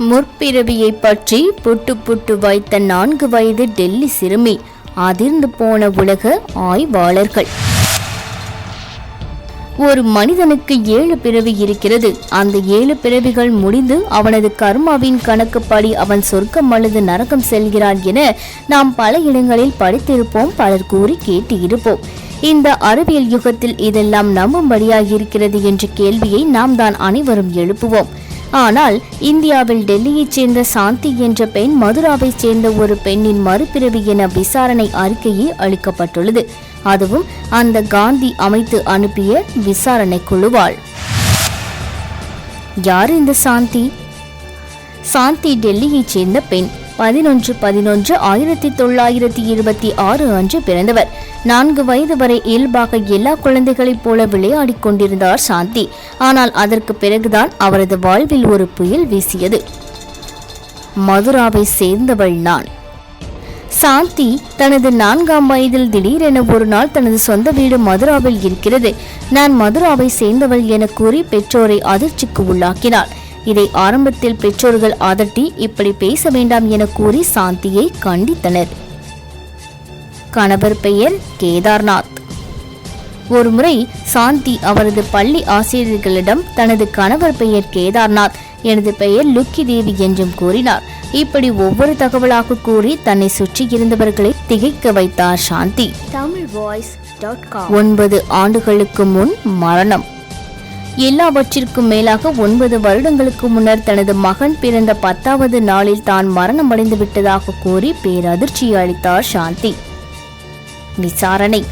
முற்பிறவியை பற்றி புட்டு புட்டு வைத்த நான்கு வயது டெல்லி சிறுமி அதிர்ந்து போன உலக ஆய்வாளர்கள். ஒரு மனிதனுக்கு ஏழு பிறவி இருக்கிறது. அந்த ஏழு பிறவிகள் முடிந்து அவனது கர்மாவின் கணக்குப்படி அவன் சொர்க்கம் அல்லது நரகம் செல்கிறான் என நாம் பல இடங்களில் படித்திருப்போம் பலர் கூறி கேட்டு இருப்போம் இந்த அறிவியல் யுகத்தில் இதெல்லாம் நம்பும்படியாக இருக்கிறது என்ற கேள்வியை நாம் தான் அனைவரும் எழுப்புவோம். ஆனால் இந்தியாவில் டெல்லியைச் சேர்ந்த சாந்தி என்ற பெண் மதுராவைச் சேர்ந்த ஒரு பெண்ணின் மறுபிறவி என விசாரணை அறிக்கையே அளிக்கப்பட்டுள்ளது. அதுவும் அந்த காந்தி அமைத்து அனுப்பிய விசாரணை குழுவால். யார் இந்த சாந்தி? சாந்தி டெல்லியைச் சேர்ந்த பெண். பதினொன்று பதினொன்று ஆயிரத்தி தொள்ளாயிரத்தி இருபத்தி ஆறு அன்று பிறந்தவர். நான்கு வயது வரை இயல்பாக எல்லா குழந்தைகளைப் போல விளையாடிக் கொண்டிருந்தார் சாந்தி. ஆனால் அதற்கு பிறகுதான் அவரது வாழ்வில் ஒரு புயல் வீசியது. மதுராவை சேர்ந்தவள் நான். சாந்தி தனது நான்காம் வயதில் திடீரென ஒரு நாள் தனது சொந்த வீடு மதுராவில் இருக்கிறது. நான் மதுராவை சேர்ந்தவள் என கூறி பெற்றோரை அதிர்ச்சிக்கு உள்ளாக்கினார் இதை ஆரம்பத்தில் பெற்றோர்கள் அதட்டி இப்படி பேச வேண்டாம் என கூறி சாந்தியை கண்டித்தனர். கணவர் பெயர் கேதார்நாத். ஒருமுறை சாந்தி அவரது பள்ளி ஆசிரியர்களிடம் தனது கணவர் பெயர் கேதார்நாத் எனது பெயர் லுக்கி தேவி என்றும் கூறினார். இப்படி ஒவ்வொரு தகவலாக கூறி தன்னை சுற்றி இருந்தவர்களை திகைக்க வைத்தார் சாந்தி. தமிழ் வாய்ஸ் ஒன்பது ஆண்டுகளுக்கு முன் மரணம். எல்லாவற்றிற்கும் மேலாக ஒன்பது வருடங்களுக்கு முன்னர் தனது மகன் பிறந்த பத்தாவது நாளில் தான் மரணமடைந்து விட்டதாக கூறி பேரதிர்ச்சி அளித்தார் சாந்தி. விசாரணை.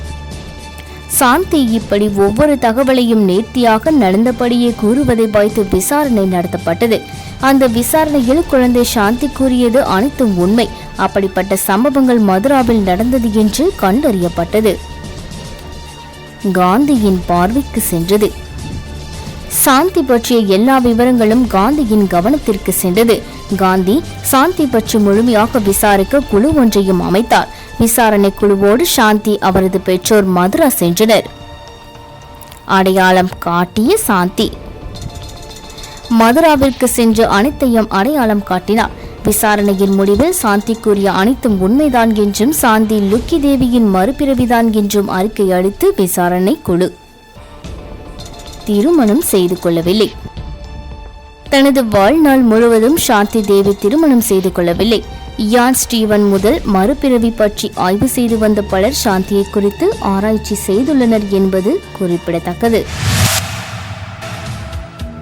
சாந்தி இப்படி ஒவ்வொரு தகவலையும் நேர்த்தியாக நடந்தபடியே கூறுவதை வைத்து விசாரணை நடத்தப்பட்டது. அந்த விசாரணையில் குழந்தை சாந்தி கூறியது அனைத்தும் உண்மை. அப்படிப்பட்ட சம்பவங்கள் மதுராவில் நடந்தது என்று கண்டறியப்பட்டது. காந்தியின் பார்வைக்கு சென்றது. சாந்தி பற்றிய எல்லா விவரங்களும் காந்தியின் கவனத்திற்கு சென்றது. காந்தி சாந்தி பற்றி முழுமையாக விசாரிக்க குழு ஒன்றையும் அமைத்தார். விசாரணை குழுவோடு சாந்தி அவரது பெற்றோர் மதுரா சென்றனர். அடையாளம் காட்டிய சாந்தி. மதுராவிற்கு சென்று அனைத்தையும் அடையாளம் காட்டினார். விசாரணையின் முடிவில் சாந்தி கூறிய அனைத்தும் உண்மைதான் என்றும் சாந்தி லுக்கி தேவியின் மறுபிறவிதான் என்றும் அறிக்கை அளித்து விசாரணை குழு திருமணம் செய்து கொள்ளவில்லை. தனது வாழ்நாள் முழுவதும் சாந்தி தேவி திருமணம் செய்து கொள்ளவில்லை. யான் ஸ்டீவன் முதல் மறுபிறவி பற்றி ஆய்வு செய்து வந்த பலர் சாந்தியை குறித்து ஆராய்ச்சி செய்துள்ளனர் என்பது குறிப்பிடத்தக்கது.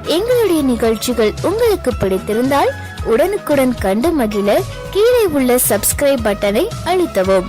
எங்களுடைய நிகழ்ச்சிகள் உங்களுக்கு பிடித்திருந்தால் உடனுக்குடன் கண்டு மகிழ கீழே உள்ள சப்ஸ்கிரைப் பட்டனை அழுத்தவும்.